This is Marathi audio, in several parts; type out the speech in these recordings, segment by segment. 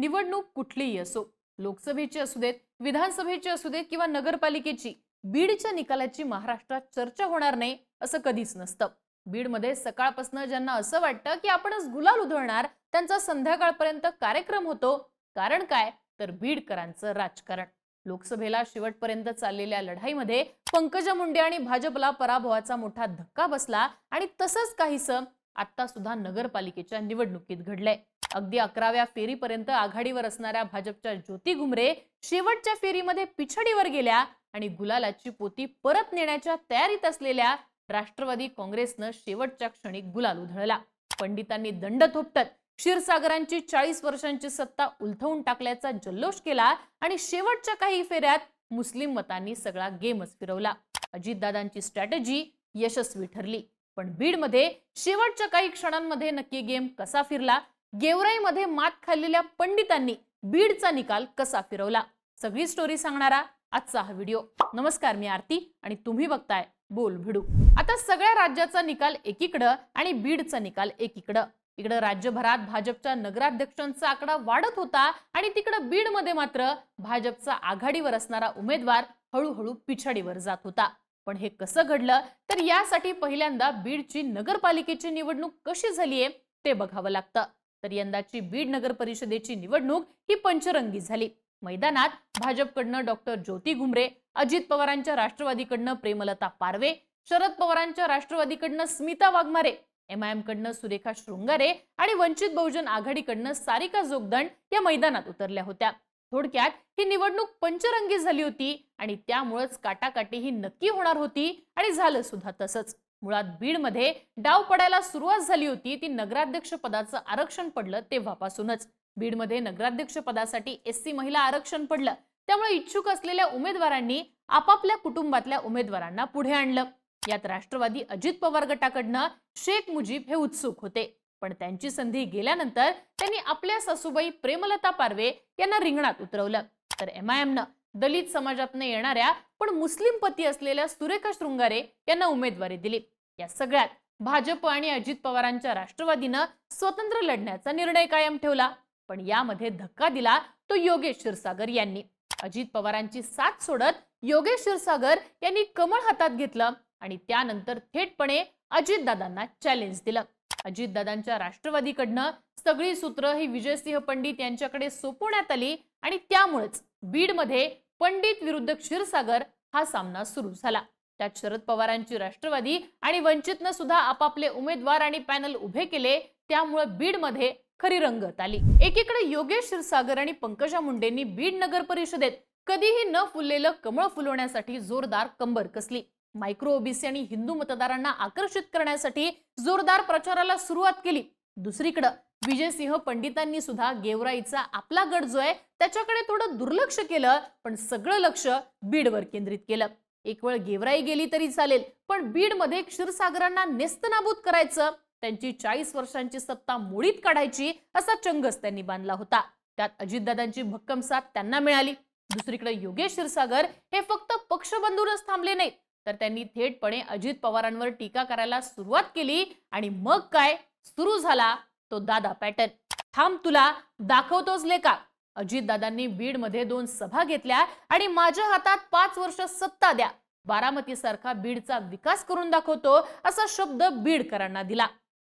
निवडणूक कुठलीही असो लोकसभेची असू देत विधानसभेची असू देत किंवा नगरपालिकेची बीडच्या निकालाची महाराष्ट्रात चर्चा होणार नाही असं कधीच नसतं. बीडमध्ये सकाळपासून ज्यांना असं वाटतं की आपणच गुलाल उधळणार त्यांचा संध्याकाळपर्यंत कार्यक्रम होतो. कारण काय? तर बीडकरांचं राजकारण. लोकसभेला शेवटपर्यंत चाललेल्या लढाईमध्ये पंकजा मुंडे आणि भाजपला पराभवाचा मोठा धक्का बसला आणि तसंच काहीसं आता सुद्धा नगरपालिकेच्या निवडणुकीत घडलंय. अगदी अकराव्या फेरीपर्यंत आघाडीवर असणाऱ्या भाजपच्या ज्योती घुमरे शेवटच्या फेरीमध्ये पिछडीवर गेल्या आणि गुलालाची पोती परत नेण्याच्या तयारीत असलेल्या राष्ट्रवादी काँग्रेसनं शेवटच्या क्षणी गुलाल उधळला. पंडितांनी दंड थोपटत क्षीरसागरांची चाळीस वर्षांची सत्ता उलथवून टाकल्याचा जल्लोष केला आणि शेवटच्या काही फेऱ्यात मुस्लिम मतांनी सगळा गेमच फिरवला. अजितदादांची स्ट्रॅटेजी यशस्वी ठरली. पण बीडमध्ये शेवटच्या काही क्षणांमध्ये नक्की गेम कसा फिरला? गेवराईमध्ये मात खाल्लेल्या पंडितांनी बीडचा निकाल कसा फिरवला? सगळी स्टोरी सांगणारा आजचा हा व्हिडिओ नमस्कार मी आरती आणि तुम्ही बघताय बोल भिडू. आता सगळ्या राज्याचा निकाल एकीकडं आणि बीडचा निकाल एकीकडं. इकडं राज्यभरात भाजपच्या नगराध्यक्षांचा आकडा वाढत होता आणि तिकडं बीडमध्ये मात्र भाजपचा आघाडीवर असणारा उमेदवार हळूहळू पिछाडीवर जात होता. पण हे कसं घडलं? तर यासाठी पहिल्यांदा बीडची नगरपालिकेची निवडणूक कशी झालीये ते बघावं लागतं. तर यंदाची बीड नगर परिषदेची निवडणूक ही पंचरंगी झाली. मैदानात भाजपकडनं डॉक्टर ज्योती घुमरे अजित पवारांच्या राष्ट्रवादीकडनं प्रेमलता पारवे शरद पवारांच्या राष्ट्रवादीकडनं स्मिता वाघमारे एमआयएम कडनं सुरेखा शृंगारे आणि वंचित बहुजन आघाडीकडनं सारिका जोगदंड या मैदानात उतरल्या होत्या. थोडक्यात ही निवडणूक पंचरंगी झाली होती आणि त्यामुळेच काटाकाटी ही नक्की होणार होती आणि झालं सुद्धा तसंच. मुळात बीडमध्ये डाव पडायला सुरुवात झाली होती ती नगराध्यक्ष पदाचं आरक्षण पडलं तेव्हापासूनच. बीडमध्ये नगराध्यक्ष पदासाठी एस सी महिला आरक्षण पडलं. त्यामुळे इच्छुक असलेल्या उमेदवारांनी आपापल्या कुटुंबातल्या उमेदवारांना पुढे आणलं. यात राष्ट्रवादी अजित पवार गटाकडनं शेख मुजीब हे उत्सुक होते. पण त्यांची संधी गेल्यानंतर त्यांनी आपल्या सासूबाई प्रेमलता पारवे यांना रिंगणात उतरवलं. तर एमआयएमनं दलित समाजातनं येणाऱ्या पण मुस्लिम पती असलेल्या सुरेखा शृंगारे यांना उमेदवारी दिली. या सगळ्यात भाजप आणि अजित पवारांच्या राष्ट्रवादीनं स्वतंत्र लढण्याचा निर्णय कायम ठेवला. पण यामध्ये धक्का दिला तो योगेश क्षीरसागर यांनी. अजित पवारांची साथ सोडत योगेश क्षीरसागर यांनी कमळ हातात घेतलं आणि त्यानंतर थेटपणे अजितदादांना चॅलेंज दिलं. अजितदादांच्या राष्ट्रवादीकडनं सगळी सूत्र ही विजयसिंह पंडित यांच्याकडे सोपवण्यात आली आणि त्यामुळेच बीडमध्ये पंडित विरुद्ध क्षीरसागर हा सामना सुरू झाला. त्यात शरद पवारांची राष्ट्रवादी आणि वंचितनं सुद्धा आपापले उमेदवार आणि पॅनल उभे केले त्यामुळे बीडमध्ये खरी रंगत आली. एकीकडे योगेश क्षीरसागर आणि पंकजा मुंडेंनी बीड नगर परिषदेत कधीही न फुललेलं कमळ फुलवण्यासाठी जोरदार कंबर कसली. मायक्रो ओबीसी आणि हिंदू मतदारांना आकर्षित करण्यासाठी जोरदार प्रचाराला सुरुवात केली. दुसरीकडं विजयसिंह पंडितांनी सुद्धा गेवराईचा आपला गट जो आहे त्याच्याकडे थोडं दुर्लक्ष केलं पण सगळं लक्ष बीडवर केंद्रित केलं. एक वेळ गेवराई गेली तरी चालेल पण बीडमध्ये क्षीरसागरांना नेस्तनाबूत करायचं त्यांची चाळीस वर्षांची सत्ता मोडीत काढायची असा चंगस त्यांनी बांधला होता. त्यात अजितदादांची भक्कम साथ त्यांना मिळाली. दुसरीकडे योगेश क्षीरसागर हे फक्त पक्षबंधूनच थांबले नाहीत. तर त्यांनी थेटपणे अजित पवारांवर टीका करायला सुरुवात केली आणि मग काय सुरू झाला तो दादा पॅटर्न. थांब तुला दाखवतोच लेका बीड बीडमध्ये दोन सभा घेतल्या आणि माझ्या हातात पाच वर्ष सत्ता द्या. बारामती सारखा बीडचा विकास करून दाखवतो असा शब्द बीडकरांना दिला.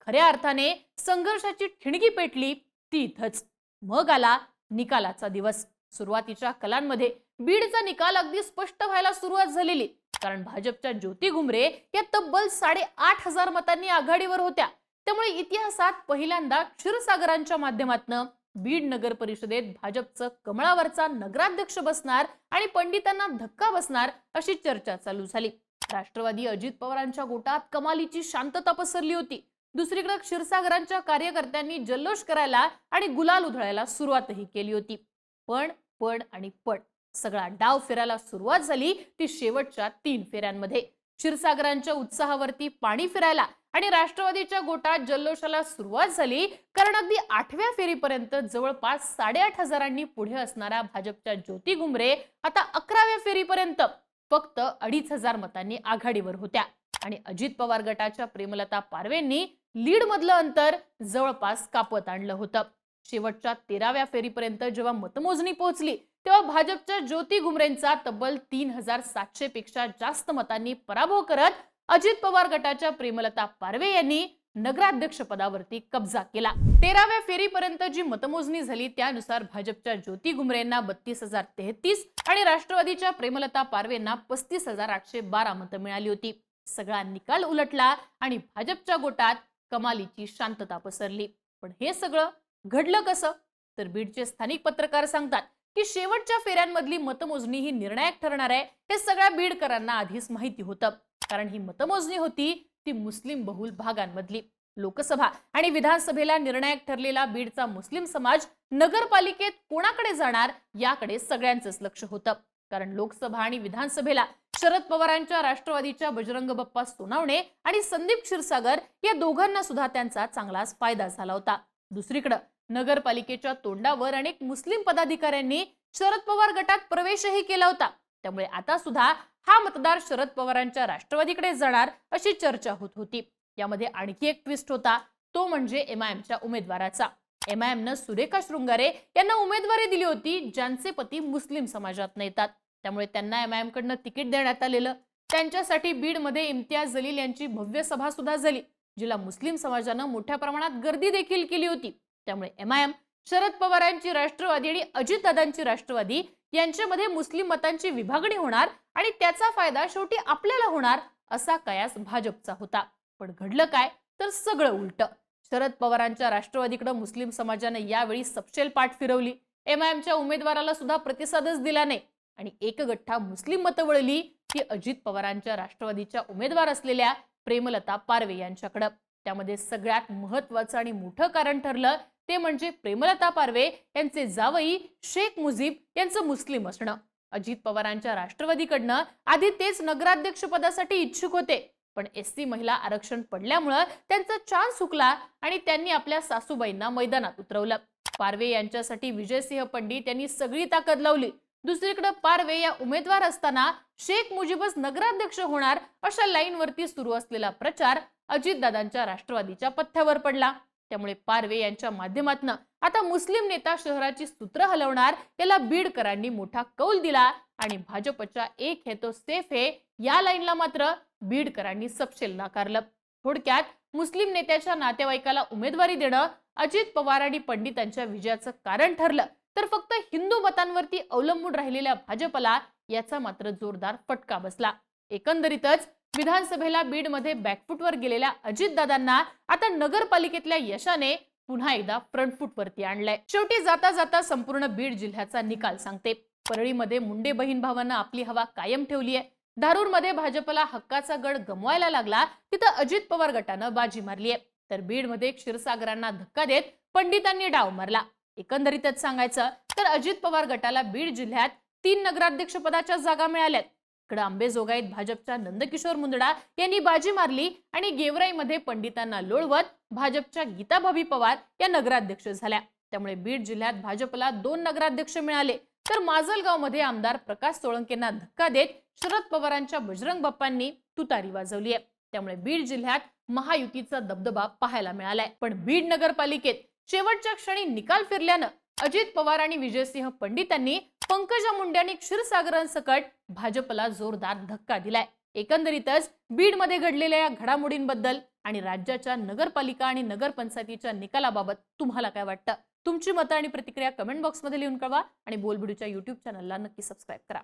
खऱ्या अर्थाने संघर्षाची ठिणगी पेटली ती इथंच. मग आला निकालाचा दिवस. सुरुवातीच्या कलांमध्ये बीडचा निकाल अगदी स्पष्ट व्हायला सुरुवात झालेली. कारण भाजपच्या ज्योती घुमरे या तब्बल साडेआठ हजार मतांनी आघाडीवर होत्या. त्यामुळे इतिहासात पहिल्यांदा क्षीरसागरांच्या माध्यमातून बीड नगर परिषदेत भाजपचं कमळावरचा नगराध्यक्ष बसणार आणि पंडितांना धक्का बसणार अशी चर्चा चालू झाली. राष्ट्रवादी अजित पवारांच्या गोटात कमालीची शांतता पसरली होती. दुसरीकडे क्षीरसागरांच्या कार्यकर्त्यांनी जल्लोष करायला आणि गुलाल उधळायला सुरुवातही केली होती. पण पण आणि पण. सगळा डाव फिरायला सुरुवात झाली ती शेवटच्या तीन फेऱ्यांमध्ये. क्षीरसागरांच्या उत्साहावरती पाणी फिरायला आणि राष्ट्रवादीच्या गोटात जल्लोषाला सुरुवात झाली कारण अगदी आठव्या फेरीपर्यंत जवळपास साडेआठ हजारांनी पुढे असणाऱ्या भाजपच्या ज्योती घुमरे आता अकराव्या फेरीपर्यंत फक्त अडीच हजार मतांनी आघाडीवर होत्या. आणि अजित पवार गटाच्या प्रेमलता पारवेंनी लीड मधलं अंतर जवळपास कापत आणलं होतं. शेवटच्या तेराव्या फेरीपर्यंत जेव्हा मतमोजणी पोहोचली तेव्हा भाजपच्या ज्योती घुमरेंचा तब्बल तीन हजार सातशे पेक्षा जास्त मतांनी पराभव करत अजित पवार गटाच्या प्रेमलता पारवे यांनी नगराध्यक्ष पदावरती कब्जा केला. तेराव्या फेरीपर्यंत जी मतमोजणी झाली त्यानुसार भाजपच्या ज्योती घुमरेंना बत्तीस हजार तेहतीस आणि राष्ट्रवादीच्या प्रेमलता पारवेंना पस्तीस हजार आठशे बारा मतं मिळाली होती. सगळा निकाल उलटला आणि भाजपच्या गोटात कमालीची शांतता पसरली. पण हे सगळं घडलं कसं? तर बीडचे स्थानिक पत्रकार सांगतात की शेवटच्या फेऱ्यांमधली मतमोजणी ही निर्णायक ठरणार आहे. हे सगळ्या बीडकरांना आधीच माहिती होतं. कारण ही मतमोजणी होती ती मुस्लिम बहुल भागांमधली. लोकसभा आणि विधानसभेला निर्णायक ठरलेला बीडचा मुस्लिम समाज नगरपालिकेत कोणाकडे जाणार याकडे सगळ्यांचंच लक्ष होतं. कारण लोकसभा आणि विधानसभेला शरद पवारांच्या राष्ट्रवादीच्या बजरंग बाप्पा सोनावणे आणि संदीप क्षीरसागर या दोघांना सुद्धा त्यांचा चांगलाच फायदा झाला होता. दुसरीकडे नगरपालिकेच्या तोंडावर अनेक मुस्लिम पदाधिकाऱ्यांनी शरद पवार गटात प्रवेशही केला होता. त्यामुळे आता सुद्धा हा मतदार शरद पवारांच्या राष्ट्रवादीकडे जाणार अशी चर्चा होत होती. यामध्ये आणखी एक ट्विस्ट होता. तो म्हणजे एमआयएमच्या उमेदवाराचा. एमआयएमनं सुरेखा शृंगारे यांना उमेदवारी दिली होती ज्यांचे पती मुस्लिम समाजात येतात. त्यामुळे त्यांना एमआयएम कडनं तिकीट देण्यात आलेलं. त्यांच्यासाठी बीडमध्ये इम्तियाज जलील यांची भव्य सभा सुद्धा झाली जिला मुस्लिम समाजानं मोठ्या प्रमाणात गर्दी देखील केली होती. त्यामुळे एमआयएम शरद पवारांची राष्ट्रवादी आणि अजितदादांची राष्ट्रवादी यांच्यामध्ये मुस्लिम मतांची विभागणी होणार आणि त्याचा फायदा शेवटी आपल्याला होणार असा कयास भाजपचा होता. पण घडलं काय? तर सगळं उलट. शरद पवारांच्या राष्ट्रवादीकडे मुस्लिम समाजाने यावेळी सपशेल पाठ फिरवली एमआयएमच्या उमेदवाराला सुद्धा प्रतिसादच दिला नाही. आणि एक गठ्ठा मुस्लिम मतं वळली ती अजित पवारांच्या राष्ट्रवादीच्या उमेदवार असलेल्या प्रेमलता पारवे यांच्याकडं. त्यामध्ये सगळ्यात महत्वाचं आणि मोठं कारण ठरलं ते म्हणजे प्रेमलता पारवे यांचे जावई शेख मुजीब यांचं मुस्लिम असणं. अजित पवारांच्या राष्ट्रवादीकडनं आधी तेच नगराध्यक्ष पदासाठी इच्छुक होते पण एस सी महिला आरक्षण पडल्यामुळं त्यांचा चान्स हुकला आणि त्यांनी आपल्या सासूबाईंना मैदानात उतरवलं. पारवे यांच्यासाठी विजयसिंह पंडित यांनी सगळी ताकद लावली. दुसरीकडे पारवे या उमेदवार असताना शेख मुजीबच नगराध्यक्ष होणार अशा लाईनवरती सुरू असलेला प्रचार अजितदादांच्या राष्ट्रवादीच्या पथ्यावर पडला. त्यामुळे पारवे यांच्या माध्यमातून आता मुस्लिम नेता शहराची सूत्र हलवणार याला बीडकरांनी मोठा कौल दिला आणि भाजपच्या एक हे तो सेफ हे या लाईनला मात्र बीडकरांनी सपशेल नाकारलं. थोडक्यात मुस्लिम नेत्याच्या नातेवाईकाला उमेदवारी देणं अजित पवार आणि पंडितांच्या विजयाचं कारण ठरलं. तर फक्त हिंदू मतांवरती अवलंबून राहिलेल्या भाजपला याचा मात्र जोरदार फटका बसला. एकंदरीतच विधानसभेला बीडमध्ये बॅकफुटवर गेलेल्या अजितदादांना आता नगरपालिकेतल्या यशाने पुन्हा एकदा फ्रंटफुटवरती आणलंय. शेवटी जाता जाता संपूर्ण बीड जिल्ह्याचा निकाल सांगते. परळीमध्ये मुंडे बहीण भावांना आपली हवा कायम ठेवली आहे धारूरमध्ये भाजपला हक्काचा गड गमवायला लागला तिथं अजित पवार गटानं बाजी मारली आहे तर बीडमध्ये क्षीरसागरांना धक्का देत पंडितांनी डाव मारला. एकंदरीतच सांगायचं तर अजित पवार गटाला बीड जिल्ह्यात तीन नगराध्यक्षपदाच्या जागा मिळाल्यात. इकडे आंबेजोगाईत भाजपच्या नंदकिशोर मुंदडा यांनी बाजी मारली आणि गेवराईमध्ये पंडितांना लोळवत भाजपच्या गीताभावी पवार या नगराध्यक्ष झाल्या. त्यामुळे बीड जिल्ह्यात भाजपला दोन नगराध्यक्ष मिळाले. तर माजलगावमध्ये आमदार प्रकाश सोळंकेंना धक्का देत शरद पवारांच्या बजरंग बाप्पांनी तुतारी वाजवली आहे त्यामुळे बीड जिल्ह्यात महायुतीचा दबदबा पाहायला मिळालाय. पण बीड नगरपालिकेत शेवटच्या क्षणी निकाल फिरल्यानं अजित पवार आणि विजयसिंह पंडितांनी पंकजा मुंडे आणि क्षीरसागरांसकट भाजपला जोरदार धक्का दिलाय. एकंदरीतच बीडमध्ये घडलेल्या या घडामोडींबद्दल आणि राज्याच्या नगरपालिका आणि नगरपंचायतीच्या निकालाबाबत तुम्हाला काय वाटतं? तुमची मतं आणि प्रतिक्रिया कमेंट बॉक्समध्ये लिहून कळवा आणि बोलबिडूच्या युट्यूब चॅनलला नक्की सबस्क्राईब करा.